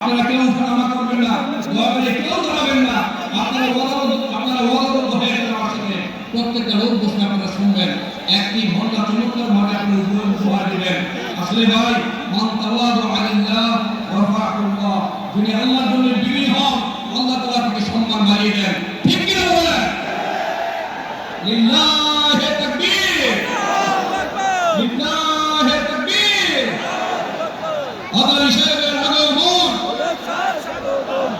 আপনারা কেউ উঠানামা করবেন না দয়া করে কেউ দাঁড়াবেন না। আপনারা ওয়াদাবদ্ধ আপনারা ওয়াদাবদ্ধ হয়ে গেছেন আমার সাথে। প্রত্যেকটা লোক বসে আপনারা শুনবেন। একটি ঘণ্টা চমৎকার ভাবে আপনি উপরে উপহার দিবেন। আসলে ভাই মান তাওয়াদু আলিল্লাহ রাফাহুল্লাহ যিনি আল্লাহর জন্য বিনয়ী হন আল্লাহ তাআলা তাকে সম্মান বাড়িয়ে দেন। ঠিক কি বলেন? লিল্লাহি তাকবীর। লিল্লাহি তাকবীর। আদারি সাহেবের আগমন আদারি সাহেবের আগমন লালমনিরহাট লালমনিরহাট জেলার পক্ষ থেকে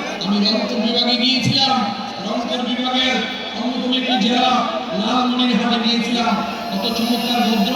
আমি রংপুর বিভাগে গিয়েছিলাম রংপুর বিভাগের অন্যতম একটি জেলা লালমনিরহাটে গিয়েছিলাম। কত চমৎকার ভদ্র